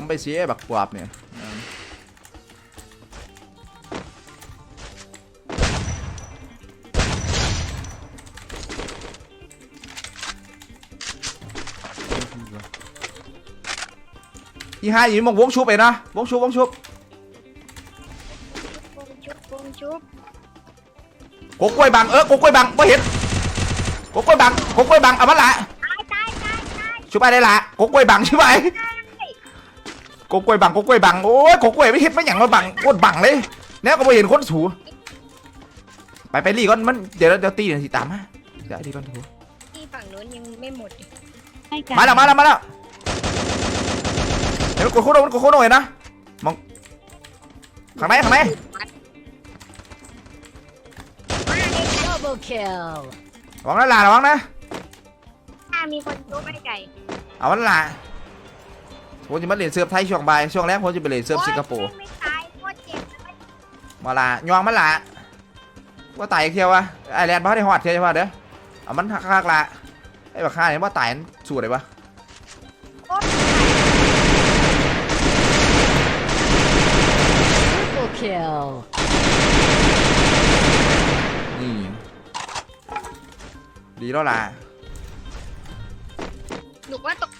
มไปเสียบักปวบเนี่ยอีห้าอยู่มองวงชุบไปนะวงชุบวงชุบปุ้งชุบปุ้งชุบโกกล้วยบังเออโกกล้วยบังไม่เห็นโกกล้วยบังโกกล้วยบังเอามาละตายตายตายตายชุบไปได้ละโกกล้วยบังใช่ไหม โกกล้วยบังโกกล้วยบังโอ้ยโกกล้วยไม่เห็นไม่หยังมาบังโคตรบังเลยแล้วก็ไม่เห็นคนถูไปไปรีก่อนมันเดี๋ยวเดี๋ยวตีเดี๋ยวสิตามมาเดี๋ยวรีก่อนถูที่ฝั่งนู้นยังไม่หมดให้กันมาแล้วมาแล้วมาแล้วเห็นมันกดโคโนมันกดโคโนเห็นนะมองข้างในข้างในมาเลย double kill ระวังนะหลาระวังนะถ้ามีคนชุบไอ้ไก่เอามันหลา ผมจะมาเรียนเซิร์ฟไทยช่วงบ่ายช่วงแรกผมจะไปเรียนเซิร์ฟสิงคโปร์โอ๊ยไม่ตายโคตรเจ็บเลยมาละยองมันละว่าตายอีกเที่ยววะไอแลนด์บ้าได้หอดเที่ยวใช่ปะเด้อเอามันคักๆละไอ้บักฆ่าเนี่ยว่าตายมันสู้ได้ปะโคตร triple kill นี่ดีแล้วล่ะ หนูว่าตก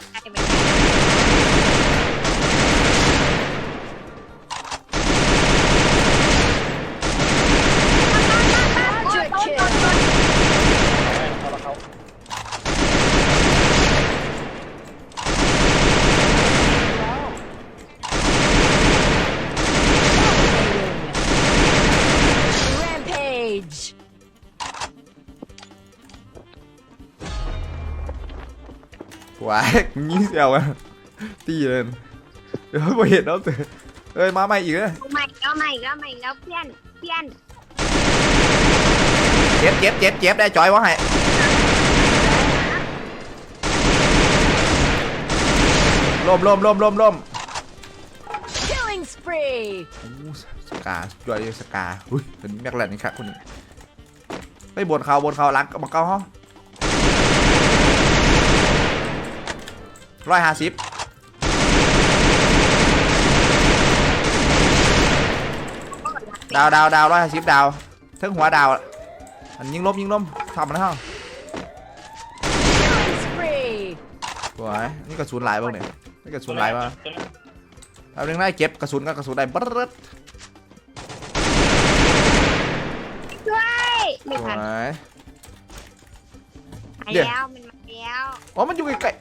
ว้ายงี้เสียวอะตีเลยเดี๋ยวพอเห็นแล้วเสือเอ้ยมาใหม่อีกเลยเอาใหม่เอาใหม่เอาใหม่แล้วเพื่อนเพื่อนเจ็บเจ็บเจ็บเจ็บได้จอยวะให้ล่มล่มล่มล่มล่ม killing spree โอ้สกาจอยสกาอุ้ยเป็นแม็กแลนนี่ครับคนนี้ไปบนเขาบนเขาล้างบักเก้าห้อง ร้อยห้าสิบดาวดาวดาวร้อยห้าสิบดาวเทั้งหัวดาวอันยิงลบยิงลมทำมันเท่า killing spree สวยนี่กระสุนหลายบ้างเนี่ยนี่กระสุนหลายบ้างเอาเรื่องได้เก็บกระสุนก็กระสุนได้บรึ๊ดช่วยไม่สวทันยไปเดี๋ยวแล้วมันมาแล้วอ๋อมันอยู่ใกล้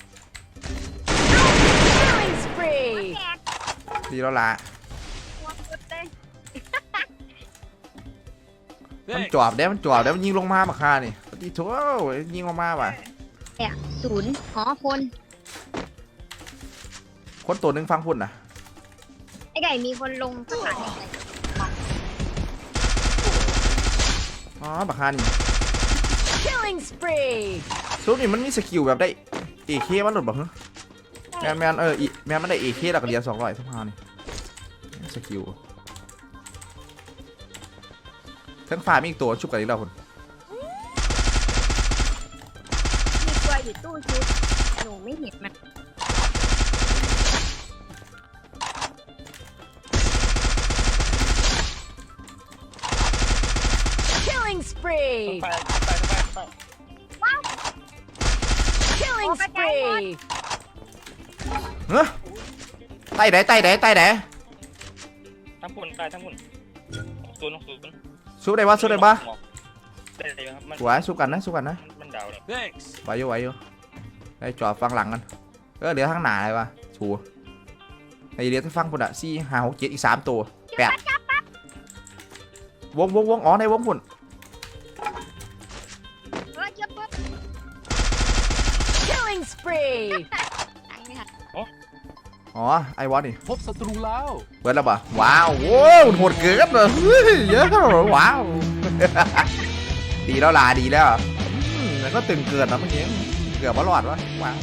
killing spree แตกๆดีแล้วล่ะหัวสุดเลยมันจอบได้มันจอบได้มันยิงลงมามาฆ่านี่ปฏิโถยิงลงมาว่ะเนี่ยศูนย์หอคนคนตัวหนึงฟังพุ่นนะไอ้ไก่มีคนลงสถานีอ๋อบักฆ่านี่ killing spree ซุปนี่มันมีสกิลแบบได้เอเคมันหลุดบอกเหรอ แมนแมนเอออีแมนมันได้เอเคแล้วก็เรียนสองร้อยสักพานี่สกิลทั้งฝ่ายมีอีกตัวชุบกันอีกแล้วคุณมีตัวอยู่ตู้ชุดหนูไม่เห็นมัน killing spree ไปไปไปไป killing spree เฮ้ยใต้ไหนใต้ไหนใต้ไหนทั้งปุ่นตายทั้งปุ่นศูนย์ศูนย์ชุบได้ปะชุบได้ปะได้เลยครับมันสวยชุบกันนะชุบกันนะมันดาวเลยไหวอยู่ไหวอยู่ได้จอดฟังหลังกันเออเหลือทางหนาเลยวะชูไอเดียวที่ฟังพุ่นอะสี่ห้าหกเจ็ดอีกสามตัวแปดวงวงวงอ๋อในวงพุ่นเออเจ็บปุ๊บ killing spree ตังค์ไม่ทัน อ๋อไอวอนี่พบศัตรูแล้วเปิดแล้วปะว้าวโว้วโหดเกินเลยเฮ้ยเยอะว้าว ดีแล้วลาดีแล้วอืมมันก็ตึงเกินนะเมื่อกี้เกือบว่ารอดวะว้าว